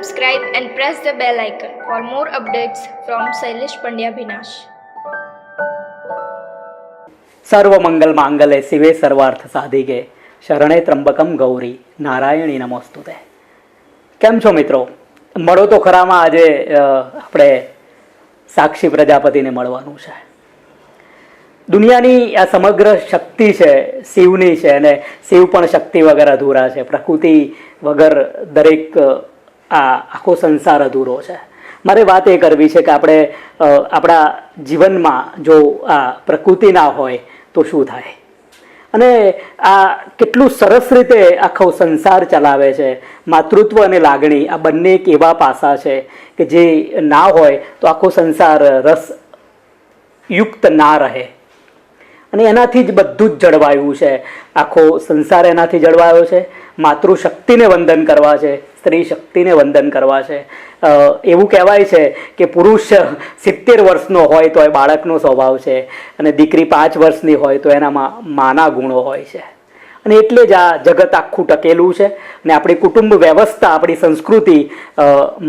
Subscribe and press the bell icon for more updates from Sailesh Pandya Binash. Sarvamangal માંગલે શિવે સર્વાર્થ સાધિકે શરણે ત્રંબકમ ગૌરી નારાયણી નમોસ્તુતે કેમ છો મિત્રો મળો તો ખરામાં આજે આપણે સાક્ષી પ્રજાપતિને મળવાનું છે દુનિયાની આ સમગ્ર શક્તિ છે શિવની છે અને શિવ પણ શક્તિ વગર અધૂરા છે પ્રકૃતિ વગર દરેક આ આખો સંસાર અધૂરો છે. મારે વાત એ કરવી છે કે આપણે આપણા જીવનમાં જો આ પ્રકૃતિ ના હોય તો શું થાય? અને આ કેટલું સરસ રીતે આખો સંસાર ચલાવે છે. માતૃત્વ અને લાગણી આ બંને એક એવા પાસા છે કે જે ના હોય તો આખો સંસાર રસ યુક્ત ના રહે. અને એનાથી જ બધું જ જળવાયું છે. આખો સંસાર એનાથી જળવાયો છે. માતૃશક્તિને વંદન કરવા છે સ્ત્રી શક્તિને વંદન કરવા છે. એવું કહેવાય છે કે પુરુષ સિત્તેર વર્ષનો હોય તો એ બાળકનો સ્વભાવ છે અને દીકરી પાંચ વર્ષની હોય તો એનામાં માના ગુણો હોય છે. અને એટલે જ આ જગત આખું ટકેલું છે અને આપણી કુટુંબ વ્યવસ્થા, આપણી સંસ્કૃતિ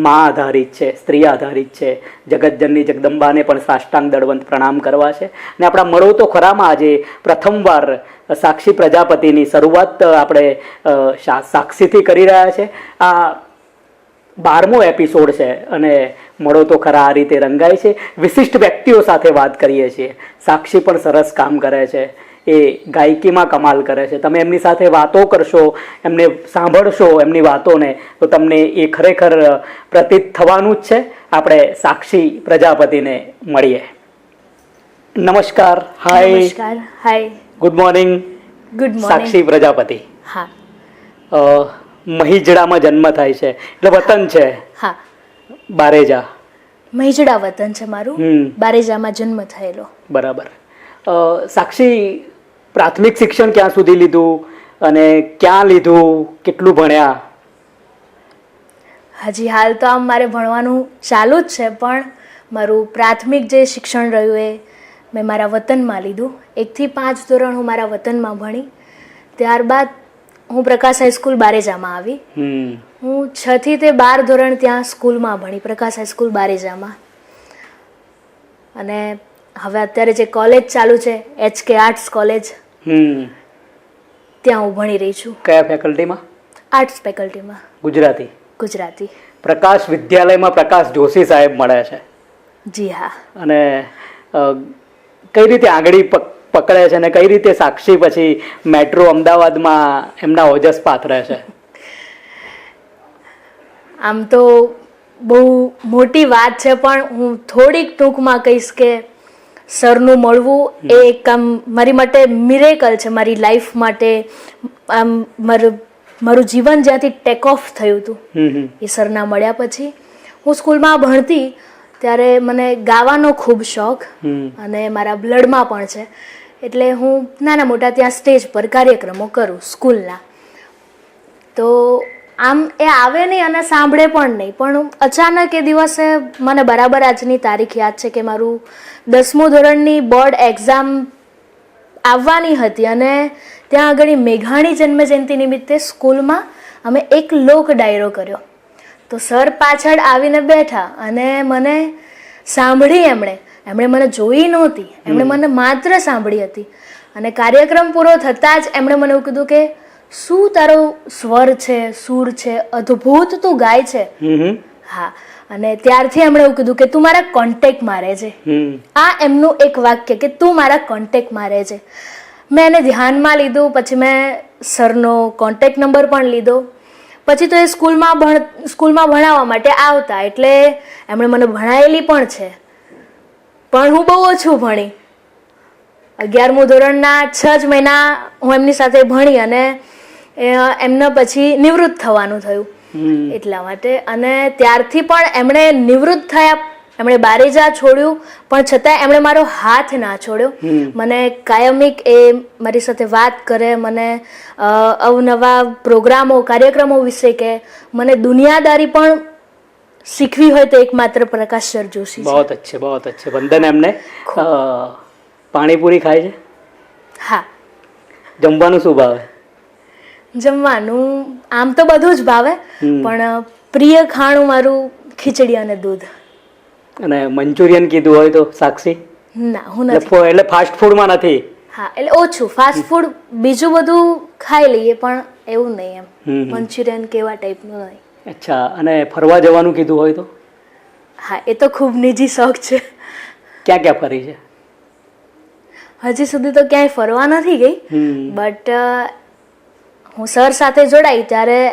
મા આધારિત છે, સ્ત્રી આધારિત છે, જગતજનની જગદંબાને પણ સાષ્ટાંગ દળવંત પ્રણામ કરવા છે. અને આપણા મળો તો ખરામાં આજે પ્રથમવાર સાક્ષી પ્રજાપતિની શરૂઆત આપણે સાક્ષીથી કરી રહ્યા છે. આ બારમો એપિસોડ છે અને મળો તો ખરા આ રીતે રંગાય છે. વિશિષ્ટ વ્યક્તિઓ સાથે વાત કરીએ છીએ. સાક્ષી પણ સરસ કામ કરે છે. એ ગાયકીમાં કમાલ કરે છે. તમે એમની સાથે વાતો કરશો એમને સાંભળશો એમની વાતોને તો તમને એ ખરેખર પ્રતીત થવાનું જ છે. આપણે સાક્ષી પ્રજાપતિને મળીએ. નમસ્કાર હાય. નમસ્કાર hi. Good morning good morning Sakshi Prajapati. હા. મહિજડામાં જન્મ થાય છે. એટલે વતન છે. હા. બારેજા. મહિજડા વતન છે મારું. બારેજામાં જન્મ થયેલો. બરાબર. સાક્ષી પ્રાથમિક શિક્ષણ ક્યાં સુધી લીધું અને ક્યાં લીધું? કેટલું ભણ્યા? હજી હાલ તો આમ મારે ભણવાનું ચાલુ જ છે પણ મારું પ્રાથમિક જે શિક્ષણ રહ્યું એ મેં મારા વતનમાં લીધું. એકથી પાંચ ધોરણ હું મારા વતનમાં ભણી. ત્યારબાદ હું પ્રકાશ હાઈસ્કૂલ બારેજામાં આવી. હું છ થી તે બાર ધોરણ ત્યાં સ્કૂલમાં ભણી પ્રકાશ હાઈસ્કૂલ બારેજામાં. અને હવે અત્યારે જે કોલેજ ચાલુ છે એચ કે આર્ટ્સ કોલેજ. હમ. ત્યાં હું ભણી રહી છું. કયા ફેકલ્ટીમાં? આર્ટ્સ ફેકલ્ટીમાં. ગુજરાતી. ગુજરાતી. પ્રકાશ વિદ્યાલયમાં પ્રકાશ જોશી સાહેબ મળે છે. જી હા. અને કઈ રીતે આંગળી પકડે છે અને કઈ રીતે સાક્ષી પછી મેટ્રો અમદાવાદમાં એમના ઓજસ પાથરે છે? આમ તો બહુ મોટી વાત છે પણ હું થોડીક ટૂંકમાં કહીશ કે સરનું મળવું એ એક આમ મારી માટે મિરેકલ છે મારી લાઈફ માટે. આમ મારું મારું જીવન જ્યાંથી ટેક ઓફ થયું હતું એ સરના મળ્યા પછી. હું સ્કૂલમાં ભણતી ત્યારે મને ગાવાનો ખૂબ શોખ અને મારા બ્લડમાં પણ છે. એટલે હું નાના મોટા ત્યાં સ્ટેજ પર કાર્યક્રમો કરું સ્કૂલના. તો આમ એ આવે નહીં અને સાંભળે પણ નહીં. પણ અચાનક એ દિવસે મને બરાબર આજની તારીખ યાદ છે કે મારું દસમું ધોરણની બોર્ડ એક્ઝામ આવવાની હતી અને ત્યાં આગળ મેઘાણી જન્મજયંતિ નિમિત્તે સ્કૂલમાં અમે એક લોક ડાયરો કર્યો. તો સર પાછળ આવીને બેઠા અને મને સાંભળી એમણે. એમણે મને જોઈ નહોતી. એમણે મને માત્ર સાંભળી હતી. અને કાર્યક્રમ પૂરો થતાં જ એમણે મને એવું કીધું કે શું તારો સ્વર છે સૂર છે અદ્ભુત તું ગાય છે? હા અને ત્યારથી એમણે એવું કીધું કે તું મારા કોન્ટેક મારે છે. આ એમનું એક વાક્ય કે તું મારા કોન્ટેક મારે છે. મેં એને ધ્યાનમાં લીધું પછી મેં સરનો કોન્ટેક્ટ નંબર પણ લીધો. પછી તો એ સ્કૂલમાં ભણ સ્કૂલમાં ભણાવવા માટે આવતા એટલે એમણે મને ભણાયેલી પણ છે. પણ હું બહુ ઓછું ભણી. અગિયારમું ધોરણના છ જ મહિના હું એમની સાથે ભણી અને એમના પછી નિવૃત્ત થવાનું થયું. એટલા માટે અને ત્યારથી પણ એમણે નિવૃત્ત થયા. એમણે બારેજા છોડ્યું પણ છતાં એમણે મારો હાથ ના છોડ્યો. મને કાયમિક એ મારી સાથે વાત કરે મને અવનવા પ્રોગ્રામો કાર્યક્રમો વિશે કે મને દુનિયાદારી પણ શીખવી હોય તો એકમાત્ર પ્રકાશ સર જોશી છે. બહુત અચ્છે બહુ અચ્છે. વંદન એમને. પાણીપુરી ખાય છે? હા. જમવાનું શું ભાવે? જમવાનું આમ તો બધું જ ભાવે પણ પ્રિય ખાણું મારું ખીચડી અને દૂધ. અને મંચુરિયન કીધું હોય તો સાક્ષી? ના હું નથી. એટલે ફાસ્ટ ફૂડમાં નથી? હા એટલે ઓછું. ફાસ્ટ ફૂડ બીજું બધું ખાઈ લઈએ પણ એવું નહીં એમ. મંચુરિયન કેવા ટાઈપનું નહીં. અચ્છા અને ફરવા જવાનું કીધું હોય તો? હા એ તો ખૂબ નિજી શોખ છે. ક્યાં ક્યાં ફરી છે? હજી સુધી તો ક્યાંય ફરવા નથી ગઈ બટ હું સર સાથે જોડાઈ ત્યારે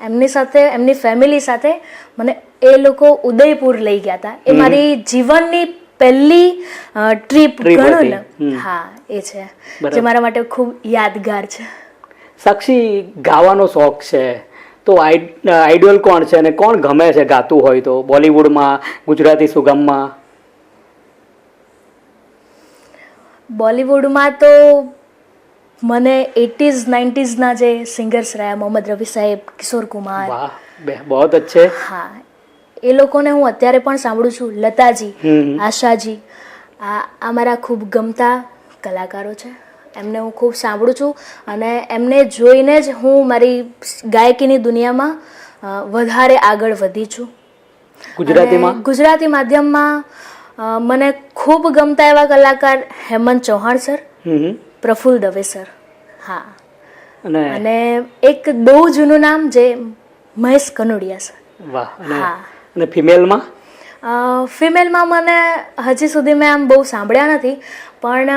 એમની સાથે એમની ફેમિલી સાથે મને એ લોકો ઉદયપુર લઈ ગયા હતા. એ મારી જીવનની પહેલી ટ્રીપ ગણો ને. હા એ છે. જે મારા માટે ખૂબ યાદગાર છે. સાક્ષી ગાવાનો શોખ છે. તો આઈ- આઈડોલ કોણ છે અને કોણ ગમે છે ગાતું હોય તો? બોલિવૂડમાં ગુજરાતી સુગમમાં? બોલિવૂડમાં તો મને એટીઝ નાઇન્ટીઝના જે સિંગર્સ રહ્યા મોહમ્મદ રફી સાહેબ કિશોર કુમાર. બહુ અચ્છે. હા એ લોકોને હું અત્યારે પણ સાંભળું છું. લતાજી આશાજી આ આ મારા ખૂબ ગમતા કલાકારો છે. એમને હું ખૂબ સાંભળું છું અને એમને જોઈને જ હું મારી ગાયકીની દુનિયામાં વધારે આગળ વધી છું. ગુજરાતીમાં? ગુજરાતી માધ્યમમાં મને ખૂબ ગમતા એવા કલાકાર હેમંત ચૌહાણ સર. હમ. દવે સર. હા. અને એક બહુ જૂનું નામ જે મહેશ કનોડિયા સર. વાહ અને હા. અને ફિમેલમાં? ફિમેલમાં મને હજી સુધી મેં આમ બહુ સાંભળ્યા નથી પણ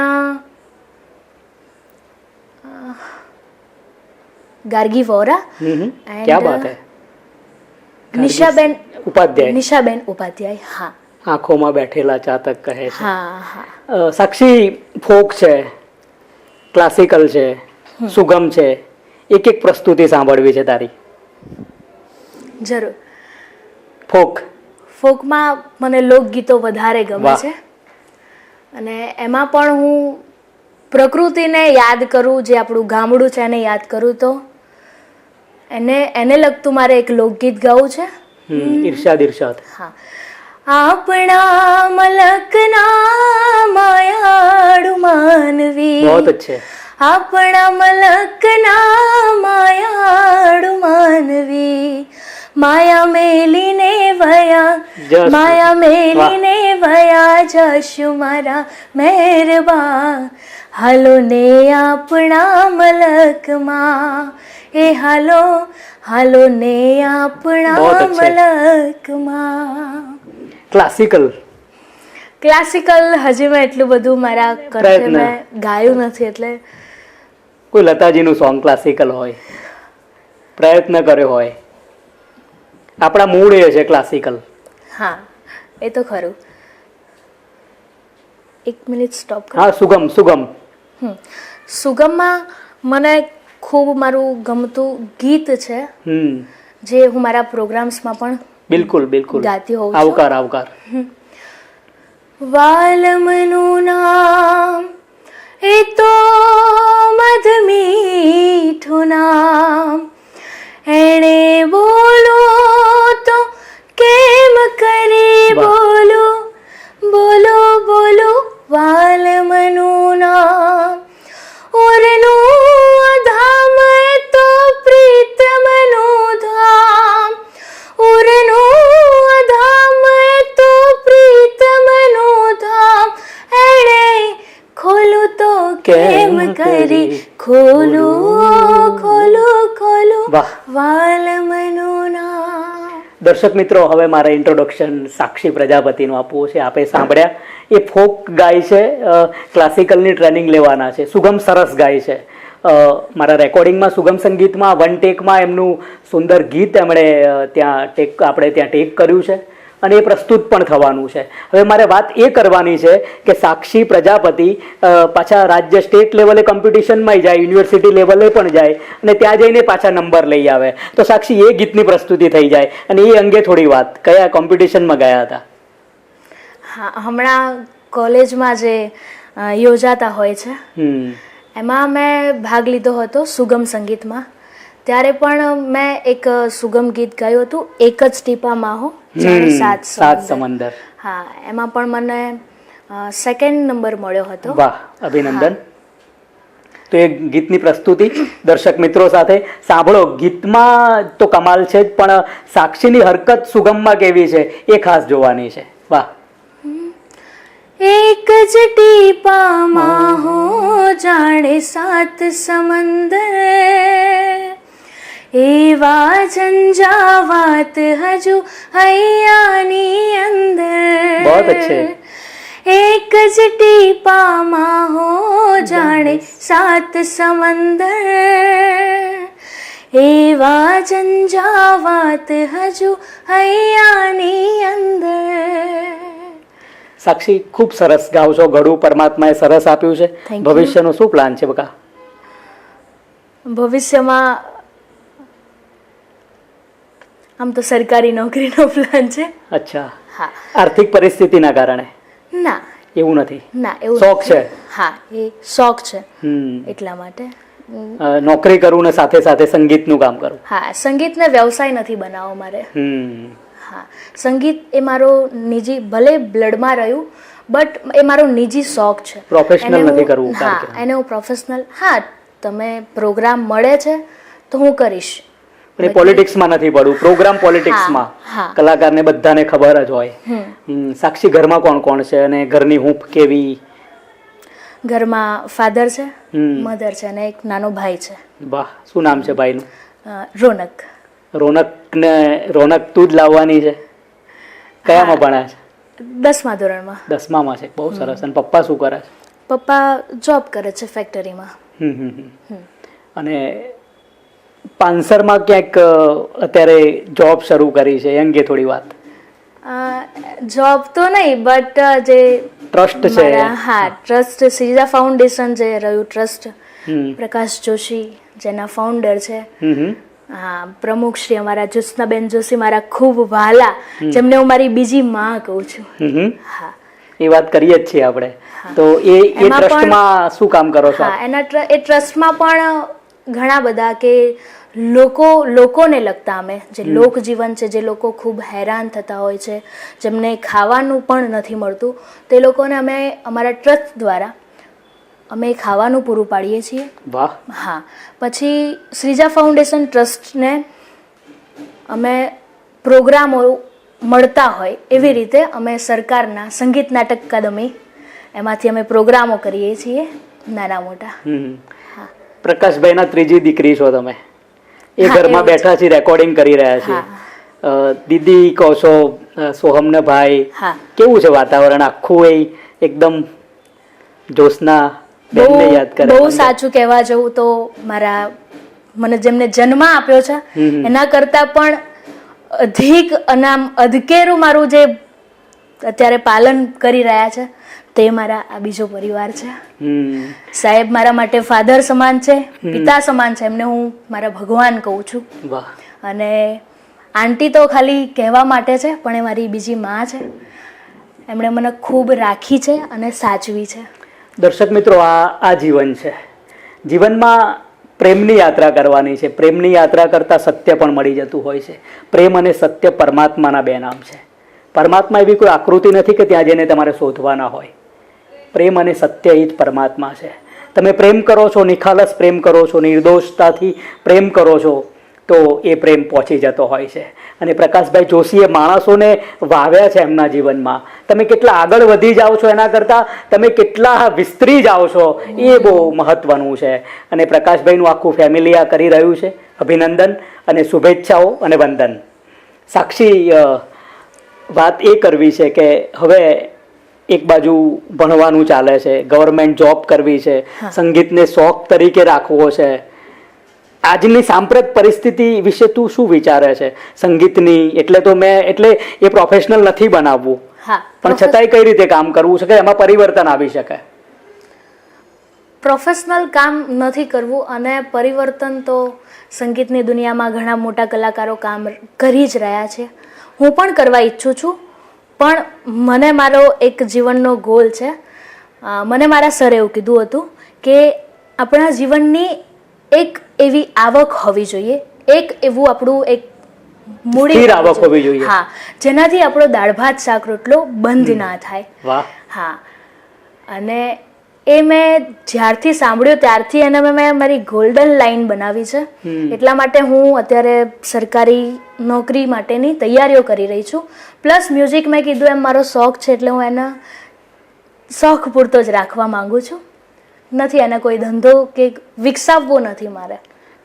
ગાર્ગી વોરા ક્યાં. બાત હે? નિશાબેન ઉપાધ્યાય. નિશાબેન ઉપાધ્યાય હા. આંખોમાં બેઠેલા ચાતક કહે છે. હા હા. સાક્ષી ફોક છે. ક્લાસિકલ છે સુગમ છે એક એક પ્રસ્તુતિ સાંભળવી છે તારી. જરૂર. ફોક. ફોકમાં મને લોકગીતો વધારે ગમે છે. અને એમાં પણ હું પ્રકૃતિને યાદ કરું જે આપણું ગામડું છે એને યાદ કરું તો. એને એને લગતું મારે એક લોકગીત ગાવું છે. ઈર્ષાદ ઈર્ષાદ. હા. આપણા મલકના માયાળુ માનવી. બહુ અચ્છે આપણા મલકના માયાળુ માનવી. માયા મેલીને વયા. માયા મેલીને વયા જશું મારા મહેરબા હાલો ને આપણા મલકમાં. એ હાલો હાલો ને આપણા. મલકમાં. ક્લાસિકલ ક્લાસિકલ હજી મેં એટલું બધું મારા કંઠે મેં ગાયું નથી એટલે કોઈ લતાજીનું સોંગ ક્લાસિકલ હોય પ્રયત્ન કર્યો હોય. આપણા મૂળ એ છે ક્લાસિકલ હા એ તો ખરું. એક મિનિટ સ્ટોપ હા સુગમ સુગમ. સુગમમાં મને ખૂબ મારું ગમતું ગીત છે જે હું મારા પ્રોગ્રામ્સમાં પણ બિલકુલ બિલકુલ. ગાતી હોઉં છું. આવકાર આવકાર. વાલમનું નામ એ તો મધ મીઠું નામ. એણે બોલો તો કેમ કરી. બોલો? બોલો બોલો વાલમનું નામ. ખોલું ખોલો. ખોલો વાહ. મનોના. દર્શક મિત્રો હવે મારે ઇન્ટ્રોડક્શન સાક્ષી પ્રજાપતિનું આપવું છે. આપે સાંભળ્યા. એ ફોક ગાય છે. ક્લાસિકલની ટ્રેનિંગ લેવાના છે. સુગમ સરસ ગાય છે. મારા રેકોર્ડિંગમાં સુગમ સંગીતમાં વન ટેકમાં એમનું સુંદર ગીત એમણે ત્યાં ટેક આપણે ત્યાં ટેક કર્યું છે. અને એ પ્રસ્તુત પણ થવાનું છે. હવે મારે વાત એ કરવાની છે કે સાક્ષી પ્રજાપતિ પાછા રાજ્ય સ્ટેટ લેવલે કોમ્પિટિશનમાં જાય યુનિવર્સિટી લેવલે પણ જાય અને ત્યાં જઈને પાછા નંબર લઈ આવે. તો સાક્ષી એ ગીતની પ્રસ્તુતિ થઈ જાય અને એ અંગે થોડી વાત. કયા કોમ્પિટિશનમાં ગયા હતા? હા હમણાં કોલેજમાં જે યોજાતા હોય છે એમાં મેં ભાગ લીધો હતો સુગમ સંગીતમાં. ત્યારે પણ મેં એક સુગમ ગીત ગાયું હતું એક જ ટીપામાં હો સાત સાત સમંદર. સમંદર. હા એમાં પણ મને સેકન્ડ નંબર મળ્યો હતો. વાહ અભિનંદન. તો એ ગીતની પ્રસ્તુતિ દર્શક મિત્રો સાથે સાંભળો. ગીતમાં તો કમાલ છે જ પણ સાક્ષીની હરકત સુગમમાં કેવી છે એ ખાસ જોવાની છે. વાહ. એક જ ટીપામાં હો જાણે સાત સમંદર એવા ઝંઝાવાત હજુ હૈયાની અંદર. એક જ ટીપામાં હો જાણે સાત સમંદર. એવા ઝંઝાવાત હજુ હૈયાની અંદર. સાક્ષી ખૂબ સરસ ગાવ છો. ઘડું પરમાત્માએ સરસ આપ્યું છે. ભવિષ્યનો શું પ્લાન છે બકા? ભવિષ્યમાં આમ તો સરકારી નોકરીનો પ્લાન છે. અચ્છા. હા. આર્થિક પરિસ્થિતિના કારણે? ના. એવું નથી? ના એવું શોખ છે? હા એ શોખ છે. એટલા માટે. નોકરી કરું ને સાથે સાથે સંગીતનું કામ કરું? હા સંગીતને વ્યવસાય નથી બનાવવો મારે. હા. સંગીત એ મારો નિજી ભલે બ્લડમાં રહ્યું બટ એ મારો નિજી શોખ છે. પ્રોફેશનલ નથી કરવું હા એને હું પ્રોફેશનલ હા તમે પ્રોગ્રામ મળે છે તો હું કરીશ. એ પોલિટિક્સમાં નથી પડવું પ્રોગ્રામ પોલિટિક્સમાં. કલાકારને બધાને ખબર જ હોય. સાક્ષી ઘરમાં કોણ કોણ છે અને ઘરની હૂંફ કેવી? ઘરમાં ફાધર છે. મધર છે અને એક નાનો ભાઈ છે. વાહ શું નામ છે ભાઈનું? રોનક. રોનકને રોનક તું જ લાવવાની છે? કયામાં ભણ્યા છે? દસમા ધોરણમાં. દસમામાં છે બહુ સરસ. અને પપ્પા શું કરે છે? પપ્પા જોબ કરે છે ફેક્ટરીમાં હમ હમ. હમ. અને પાનસરમાં ક્યાંક અત્યારે જોબ શરૂ કરી છે અંગે થોડી વાત. જોબ તો નહીં બટ જે ટ્રસ્ટ છે. હા ટ્રસ્ટ સિરિઝા ફાઉન્ડેશન જે રહ્યું ટ્રસ્ટ પ્રકાશ જોશી જેના ફાઉન્ડર છે. હા પ્રમુખ શ્રી અમારા જ્યોત્સનાબેન જોશી મારા ખૂબ વાલા જેમને હું મારી બીજી માં કહું છું. હા. એ વાત કરીએ જ છીએ આપણે. તો એ એ ટ્રસ્ટમાં શું કામ કરો છો હા એના એ ટ્રસ્ટમાં પણ ઘણા બધા કે લોકો લોકોને લગતા અમે જે લોકજીવન છે જે લોકો ખૂબ હેરાન થતા હોય છે જેમને ખાવાનું પણ નથી મળતું તે લોકોને અમે અમારા ટ્રસ્ટ દ્વારા અમે ખાવાનું પૂરું પાડીએ છીએ. વાહ. હા. પછી શ્રીજા ફાઉન્ડેશન ટ્રસ્ટને અમે પ્રોગ્રામો મળતા હોય એવી રીતે અમે સરકારના સંગીત નાટક અકાદમી એમાંથી અમે પ્રોગ્રામો કરીએ છીએ નાના મોટા. પ્રકાશભાઈના ત્રીજી દીકરી છો તમે. એ ઘરમાં. બેઠા છીએ રેકોર્ડિંગ કરી રહ્યા છીએ દીદી કહો છો સોહમને ભાઈ કેવું છે વાતાવરણ? આખું એ એકદમ જોશના બહુ બેનને યાદ કરે બહુ સાચું કહેવા જવું તો મારા મને જેમને જન્મ આપ્યો છે એના કરતાં પણ અધિક અનામ અધકેરું મારું જે અત્યારે પાલન કરી રહ્યા છે તે મારા આ બીજો પરિવાર છે. સાહેબ મારા માટે ફાધર સમાન છે પિતા સમાન છે એમને હું મારા ભગવાન કહું છું. વાહ. અને આંટી તો ખાલી કહેવા માટે છે પણ એ મારી બીજી માં છે. એમણે મને ખૂબ રાખી છે અને સાચવી છે. દર્શક મિત્રો આ આ જીવન છે. જીવનમાં પ્રેમની યાત્રા કરવાની છે. પ્રેમની યાત્રા કરતાં સત્ય પણ મળી જતું હોય છે. પ્રેમ અને સત્ય પરમાત્માના બે નામ છે. પરમાત્મા એવી કોઈ આકૃતિ નથી કે ત્યાં જઈને તમારે શોધવાના હોય. પ્રેમ અને સત્ય એ જ પરમાત્મા છે. તમે પ્રેમ કરો છો, નિખાલસ પ્રેમ કરો છો, નિર્દોષતાથી પ્રેમ કરો છો, તો એ પ્રેમ પહોંચી જતો હોય છે. અને પ્રકાશભાઈ જોશીએ માણસોને વાવ્યા છે એમના જીવનમાં. તમે કેટલા આગળ વધી જાઓ છો એના કરતાં, તમે કેટલા વિસ્તરી જાઓ છો, એ બહુ મહત્વનું છે. અને પ્રકાશભાઈનું આખું ફેમિલી આ કરી રહ્યું છે. અભિનંદન અને શુભેચ્છાઓ અને વંદન. સાક્ષી વાત એ કરવી છે કે હવે એક બાજુ ભણવાનું ચાલે છે ગવર્મેન્ટ જોબ કરવી છે સંગીતને શોખ તરીકે રાખવો છે. આજની સાંપ્રત પરિસ્થિતિ વિશે તું શું વિચારે છે? સંગીતની એટલે તો મેં એટલે એ પ્રોફેશનલ નથી બનાવવું. હા પણ છતાંય કઈ રીતે કામ કરવું છે કે એમાં પરિવર્તન આવી શકે? પ્રોફેશનલ કામ નથી કરવું અને પરિવર્તન તો સંગીતની દુનિયામાં ઘણા મોટા કલાકારો કામ કરી જ રહ્યા છે. હું પણ કરવા ઈચ્છું છું પણ મને મારો એક જીવનનો ગોલ છે. મને મારા સરે એવું કીધું હતું કે આપણા જીવનની એક એવી આવક હોવી જોઈએ. એક એવું આપણું એક મૂડી આવક હોવી જોઈએ. હા જેનાથી આપણો દાળ ભાત શાક રોટલો બંધ ના થાય. વાહ. હા. અને એ મેં જ્યારથી સાંભળ્યું ત્યારથી એને મેં મેં મારી ગોલ્ડન લાઈન બનાવી છે. એટલા માટે હું અત્યારે સરકારી નોકરી માટેની તૈયારીઓ કરી રહી છું. પ્લસ મ્યુઝિક મેં કીધું એમ મારો શોખ છે એટલે હું એના શોખ પૂરતો જ રાખવા માગું છું. નથી એને કોઈ ધંધો કે વિકસાવવો નથી મારે.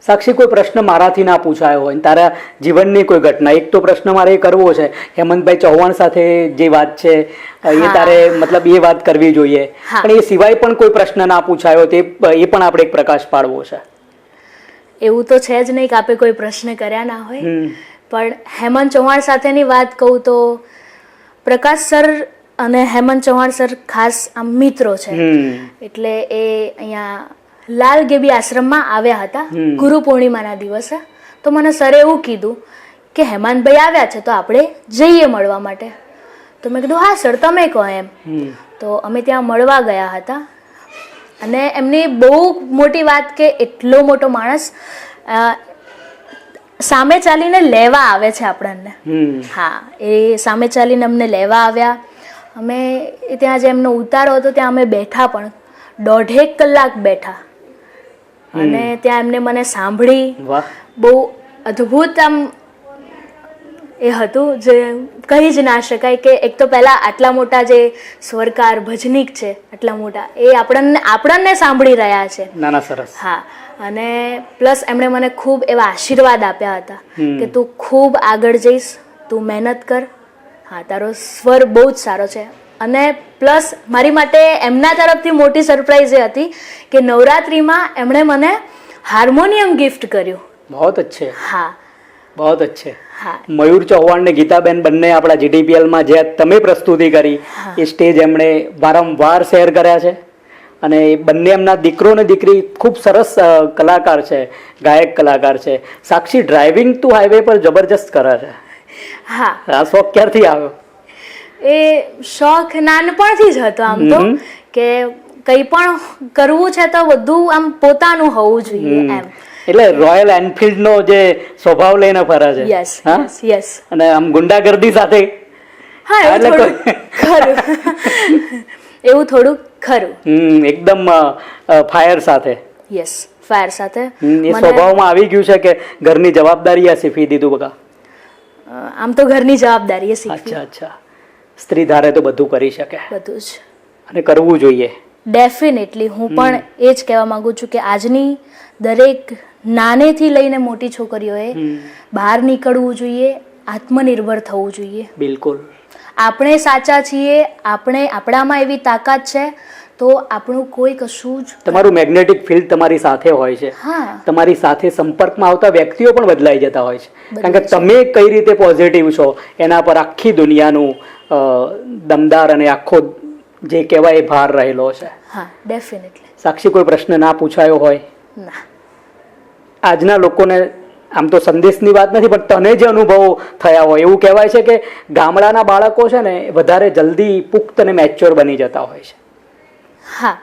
સાક્ષી કોઈ પ્રશ્ન મારાથી ના પૂછાયો હોય તારા જીવનની કોઈ ઘટના. એક તો પ્રશ્ન મારે એ કરવો છે હેમંતભાઈ ચૌહાણ સાથે જે વાત છે એ તારે મતલબ એ વાત કરવી જોઈએ. પણ એ સિવાય પણ કોઈ પ્રશ્ન ના પૂછાયો તે એ પણ આપણે એક પ્રકાશ પાડવો છે. એવું તો છે જ નહીં કે આપે કોઈ પ્રશ્ન કર્યા ના હોય. પણ હેમંત ચૌહાણ સાથેની વાત કહું તો પ્રકાશ સર અને હેમંત ચૌહાણ સર ખાસ આમ મિત્રો છે. એટલે એ અહીંયા લાલ ગેબી આશ્રમમાં આવ્યા હતા. ગુરુ પૂર્ણિમાના દિવસે. તો મને સરે એવું કીધું કે હેમાંતભાઈ આવ્યા છે તો આપણે જઈએ મળવા માટે. તો મેં કીધું હા સર તમે કહો એમ. તો અમે ત્યાં મળવા ગયા હતા. અને એમની બહુ મોટી વાત કે એટલો મોટો માણસ સામે ચાલીને લેવા આવે છે આપણને. હા એ સામે ચાલીને અમને લેવા આવ્યા. અમે ત્યાં જે એમનો ઉતારો હતો ત્યાં અમે બેઠા પણ દોઢેક કલાક બેઠા. અને ત્યાં એમને મને સાંભળી બહુ અદ્ભુત આમ એ હતું જે કહી જ ના શકાય કે એક તો પહેલાં આટલા મોટા જે સ્વરકાર ભજનીક છે આટલા મોટા એ આપણને આપણને સાંભળી રહ્યા છે. ના ના સરસ. હા અને પ્લસ એમણે મને ખૂબ એવા આશીર્વાદ આપ્યા હતા કે તું ખૂબ આગળ જઈશ તું મહેનત કર. હા તારો સ્વર બહુ જ સારો છે. અને પ્લસ મારી માટે એમના તરફથી મોટી સરપ્રાઈઝ એ હતી કે નવરાત્રિમાં એમણે મને હાર્મોનિયમ ગિફ્ટ કર્યું. બહુ અચ્છે. હા. બહુ અચ્છે. હા. મયુર ચૌહાણ ને ગીતાબેન બંને આપણા જીટીપીએલમાં જે તમે પ્રસ્તુતિ કરી એ સ્ટેજ એમણે વારંવાર શેર કર્યા છે. અને એ બંને એમના દીકરો ને દીકરી ખૂબ સરસ કલાકાર છે ગાયક કલાકાર છે. સાક્ષી ડ્રાઇવિંગ તું હાઈવે પર જબરજસ્ત કરે છે. હા. આ શોખ ક્યારથી આવ્યો? એ શોખ નાનપણથી જ હતો આમ તો કે કંઈ પણ કરવું છે તો બધું આમ પોતાનું હોવું જોઈએ એમ. એટલે રોયલ એનફિલ્ડ નો જે સ્વભાવ લઈને ફરે છે. યસ યસ અને આમ ગુંડાગર્દી સાથે? હા એવું એટલે થોડું ખરું. એવું થોડું ખરું. હમ, એકદમ ફાયર સાથે. યસ ફાયર સાથે. એ સ્વભાવમાં આવી ગયું છે કે ઘરની જવાબદારી આ શીખવી દીધું બકા? આમ તો ઘરની જવાબદારી એ શીખવી. અચ્છા અચ્છા. સ્ત્રી ધારે તો બધું કરી શકે. બધું જ. અને કરવું જોઈએ. ડેફિનેટલી હું પણ એ જ કહેવા માંગુ છું કે આજની દરેક નાનેથી લઈને મોટી છોકરીઓએ બહાર નીકળવું જોઈએ આત્મનિર્ભર થવું જોઈએ. બિલકુલ. આપણે સાચા છીએ આપણે આપણામાં એવી તાકાત છે તો આપણું કોઈ કશું જ તમારું મેગ્નેટિક ફિલ્ડ તમારી સાથે હોય છે. હા. તમારી સાથે સંપર્કમાં આવતા વ્યક્તિઓ પણ બદલાઈ જતા હોય છે. કારણ કે તમે કઈ રીતે પોઝિટિવ છો એના પર આખી દુનિયાનું દમદાર અને આખો જે કહેવાય એ ભાર રહેલો છે. હા ડેફિનેટલી સાક્ષી કોઈ પ્રશ્ન ના પૂછાયો હોય? ના. આજના લોકોને આમ તો સંદેશની વાત નથી પણ તને જે અનુભવ થયા હોય એવું કહેવાય છે કે ગામડાના બાળકો છે ને વધારે જલ્દી પુખ્ત અને મેચ્યોર બની જતા હોય છે.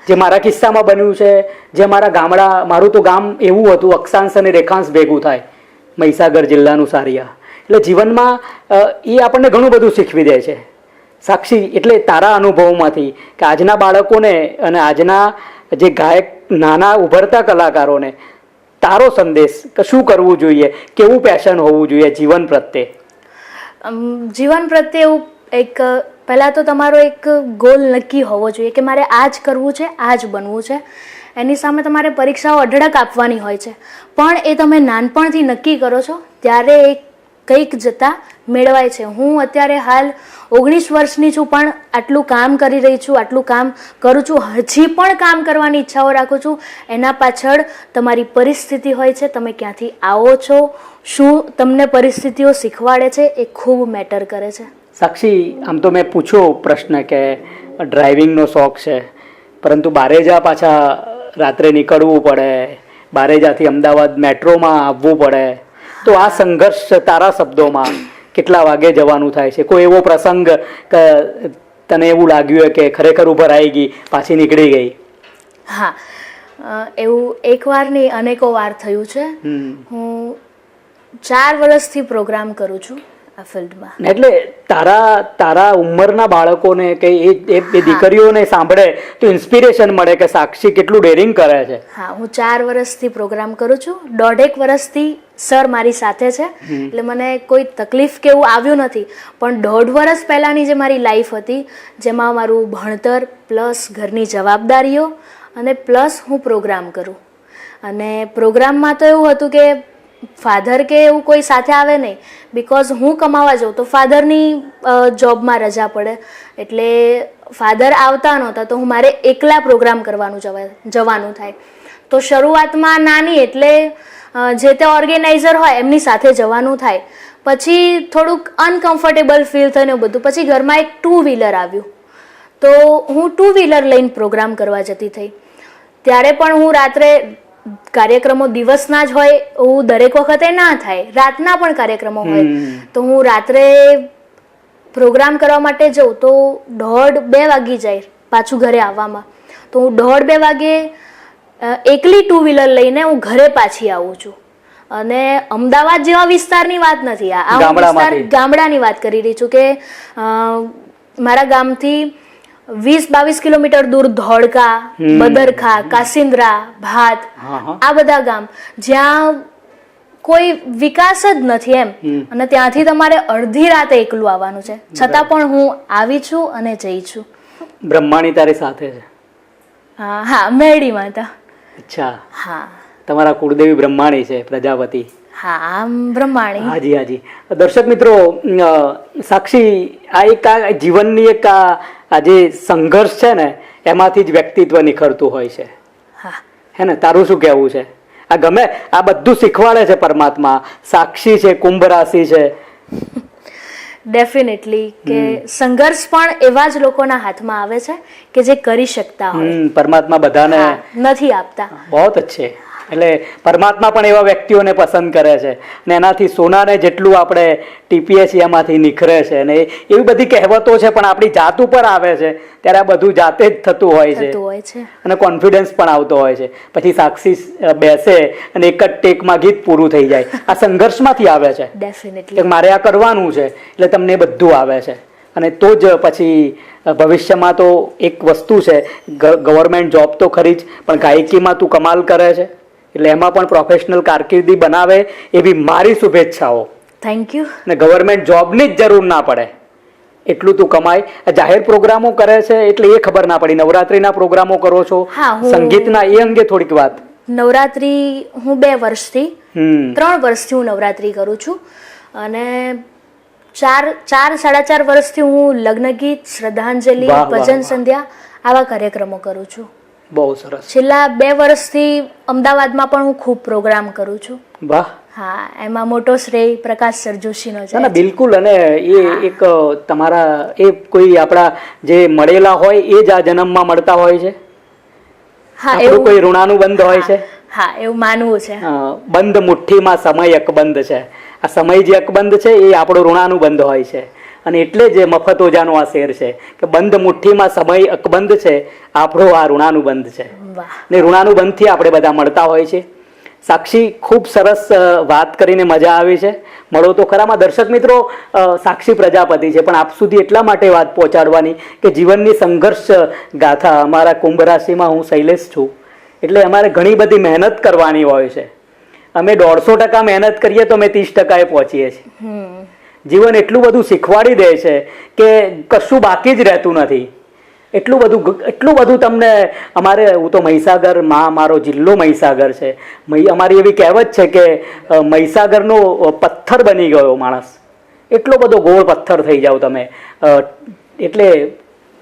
જે મારા કિસ્સામાં બન્યું છે જે મારા ગામડા મારું તો ગામ એવું હતું અક્ષાંશ અને રેખાંશ ભેગું થાય મહીસાગર જિલ્લાનું સારિયા. એટલે જીવનમાં એ આપણને ઘણું બધું શીખવી દે છે. સાક્ષી એટલે તારા અનુભવમાંથી કે આજના બાળકોને અને આજના જે ગાયક નાના ઉભરતા કલાકારોને તારો સંદેશ કે શું કરવું જોઈએ કેવું પેશન હોવું જોઈએ જીવન પ્રત્યે? જીવન પ્રત્યે એવું એક પહેલાં તો તમારો એક ગોલ નક્કી હોવો જોઈએ કે મારે આ જ કરવું છે, આ જ બનવું છે. એની સામે તમારે પરીક્ષાઓ અઢળક આપવાની હોય છે. પણ એ તમે નાનપણથી નક્કી કરો છો, ત્યારે એ કંઈક જતાં મેળવાય છે. હું અત્યારે હાલ ઓગણીસ વર્ષની છું, પણ આટલું કામ કરી રહી છું, આટલું કામ કરું છું, હજી પણ કામ કરવાની ઈચ્છાઓ રાખું છું. એના પાછળ તમારી પરિસ્થિતિ હોય છે, તમે ક્યાંથી આવો છો, શું તમને પરિસ્થિતિઓ શીખવાડે છે, એ ખૂબ મેટર કરે છે. સાક્ષી આમ તો મેં પૂછ્યો પ્રશ્ન કે ડ્રાઇવિંગનો શોખ છે પરંતુ બારેજા પાછા રાત્રે નીકળવું પડે બારેજાથી અમદાવાદ મેટ્રોમાં આવવું પડે તો આ સંઘર્ષ તારા શબ્દોમાં કેટલા વાગે જવાનું થાય છે? કોઈ એવો પ્રસંગ તને એવું લાગ્યું કે ખરેખર ઉભર આવી ગઈ પાછી નીકળી ગઈ? હા એવું એકવાર નહીં અનેકો વાર થયું છે. હું ચાર વર્ષથી પ્રોગ્રામ કરું છું. આ ફિલ્ડમાં. એટલે તારા તારા ઉંમરના બાળકોને કે એ દીકરીઓને સાંભળે તો ઇન્સ્પિરેશન મળે કે સાક્ષી કેટલું ડેરિંગ કરે છે. હા હું ચાર વર્ષથી પ્રોગ્રામ કરું છું. દોઢેક વર્ષથી સર મારી સાથે છે. એટલે મને કોઈ તકલીફ કે એવું આવ્યું નથી. પણ દોઢ વર્ષ પહેલાંની જે મારી લાઈફ હતી જેમાં મારું ભણતર પ્લસ ઘરની જવાબદારીઓ અને પ્લસ હું પ્રોગ્રામ કરું. અને પ્રોગ્રામમાં તો એવું હતું કે ફાધર કે એવું કોઈ સાથે આવે નહીં. બિકોઝ હું કમાવા જાઉં તો ફાધરની જોબમાં રજા પડે. એટલે ફાધર આવતા નહોતા તો હું મારે એકલા પ્રોગ્રામ કરવાનું જવા, જવાનું થાય. તો શરૂઆતમાં નાની એટલે જે તે ઓર્ગેનાઇઝર હોય એમની સાથે જવાનું થાય. પછી થોડુંક અનકમ્ફર્ટેબલ ફીલ થયું એવું બધું. પછી ઘરમાં એક ટુ વ્હીલર આવ્યું. તો હું ટુ વ્હીલર લઈને પ્રોગ્રામ કરવા જતી થઈ. ત્યારે પણ હું રાત્રે કાર્યક્રમો દિવસના જ હોય એવું દરેક વખતે ના થાય. રાતના પણ કાર્યક્રમો હોય. તો હું રાત્રે પ્રોગ્રામ કરવા માટે જઉં તો દોઢ બે વાગી જાય પાછું ઘરે આવવામાં. તો હું દોઢ બે વાગે એકલી ટુ વ્હીલર લઈને હું ઘરે પાછી આવું છું. અને અમદાવાદ જેવા વિસ્તારની વાત નથી. આ વિસ્તાર ગામડાની વાત કરી રહી છું કે મારા ગામથી વીસ બાવીસ કિલોમીટર દૂર ધોળકા બદરખા કાસિન્દ્રા ભાત આ બધા ગામ જ્યાં કોઈ વિકાસ જ નથી એમ. અને ત્યાંથી તમારે અડધી રાતે એકલું આવવાનું છે. છતાં પણ હું આવી છું અને જઈ છું. બ્રહ્માણી તારી સાથે છે? હા હા મેળી માતા. અચ્છા. હા. તમારા કુળદેવી બ્રહ્માણી છે પ્રજાપતિ. હા આમ બ્રહ્માણી. હાજી હાજી. દર્શક મિત્રો સાક્ષી આ એક આ જીવનની એક આ આ જે સંઘર્ષ છે ને એમાંથી જ વ્યક્તિત્વ નિખરતું હોય છે. હે. ને તારું શું કહેવું છે? આ ગમે આ બધું શીખવાડે છે પરમાત્મા. સાક્ષી છે કુંભ રાશિ છે. ડેફિનેટલી કે સંઘર્ષ પણ એવા જ લોકોના હાથમાં આવે છે કે જે કરી શકતા હોય. પરમાત્મા બધાને નથી આપતા. બહુ અચ્છે એટલે પરમાત્મા પણ એવા વ્યક્તિઓને પસંદ કરે છે. ને એનાથી સોનાને જેટલું આપણે ટીપીએ છીએ એમાંથી નિખરે છે. ને એવી બધી કહેવતો છે પણ આપણી જાત ઉપર આવે છે. ત્યારે આ બધું જાતે જ થતું હોય છે. થતું હોય છે. અને કોન્ફિડન્સ પણ આવતો હોય છે. પછી સાક્ષી બેસે અને એક જ ટેકમાં ગીત પૂરું થઈ જાય. આ સંઘર્ષમાંથી આવે છે. ડેફિનેટલી મારે આ કરવાનું છે એટલે તમને બધું આવે છે. અને તો જ પછી ભવિષ્યમાં તો એક વસ્તુ છે ગવર્મેન્ટ જોબ તો ખરી જ પણ ગાયકીમાં તું કમાલ કરે છે. એટલે એમાં પણ પ્રોફેશનલ કારકિર્દી બનાવે એવી મારી શુભેચ્છાઓ. થેન્ક યુ ને ગવર્મેન્ટ જોબની જ જરૂર ના પડે. એટલું તું કમાય. જાહેર પ્રોગ્રામો કરે છે એટલે એ ખબર ના પડી. નવરાત્રીના પ્રોગ્રામો કરો છો. હા, સંગીતના એ અંગે થોડીક વાત. નવરાત્રી હું બે વર્ષથી ત્રણ વર્ષથી હું નવરાત્રી કરું છું. અને ચાર ચાર સાડા ચાર વર્ષથી હું લગ્ન ગીત શ્રદ્ધાંજલિ ભજન સંધ્યા આવા કાર્યક્રમો કરું છું. બહુ સરસ. છેલ્લા બે વર્ષથી અમદાવાદમાં પણ હું ખૂબ પ્રોગ્રામ કરું છું. વાહ. હા એમાં મોટો શ્રેય પ્રકાશ સર જોશીનો છે. ના બિલકુલ અને એ એક તમારા એ કોઈ આપણા જે મળેલા હોય એ જ આ જન્મમાં મળતા હોય છે? હા એવું. કોઈ ઋણાનું બંધ હોય છે? હા એવું માનવું છે. બંધ મુઠ્ઠીમાં સમય અકબંધ છે. આ સમય જે અકબંધ છે એ આપણો ઋણાનું બંધ હોય છે. અને એટલે જ મફત ઓજાનો આ શેર છે કે બંધ મુઠ્ઠીમાં સમય અકબંધ છે આપણો આ ઋણાનુબંધ છે. ને ઋણાનુબંધથી આપણે બધા મળતા હોય છે. સાક્ષી ખૂબ સરસ વાત કરીને મજા આવી છે. મળો તો ખરામાં. દર્શક મિત્રો સાક્ષી પ્રજાપતિ છે પણ આપ સુધી એટલા માટે વાત પહોંચાડવાની કે જીવનની સંઘર્ષ ગાથા. અમારા કુંભ રાશિમાં હું શૈલેષ છું. એટલે અમારે ઘણી બધી મહેનત કરવાની હોય છે. અમે દોઢસો ટકા મહેનત કરીએ તો અમે ત્રીસ ટકાએ પહોંચીએ છીએ. જીવન એટલું બધું શીખવાડી દે છે કે કશું બાકી જ રહેતું નથી. એટલું બધું એટલું બધું તમને અમારે, હું તો મહીસાગર, માં મારો જિલ્લો મહીસાગર છે. અમારી એવી કહેવત છે કે મહીસાગરનો પથ્થર બની ગયો માણસ. એટલો બધો ગોળ પથ્થર થઈ જાઓ તમે. એટલે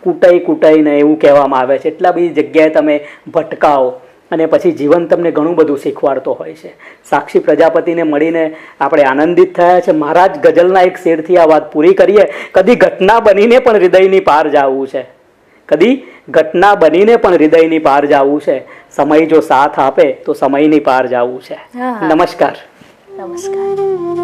કૂટાઈ કૂટાઈને એવું કહેવામાં આવે છે. એટલા બધી જગ્યાએ તમે ભટકાઓ. અને પછી જીવન તમને ઘણું બધું શીખવાડતો હોય છે. સાક્ષી પ્રજાપતિને મળીને આપણે આનંદિત થયા છે. મહારાજ ગઝલના એક શેરથી આ વાત પૂરી કરીએ. કદી ઘટના બનીને પણ હૃદયની પાર જવું છે. કદી ઘટના બનીને પણ હૃદયની પાર જવું છે. સમય જો સાથ આપે તો સમયની પાર જવું છે. નમસ્કાર. નમસ્કાર.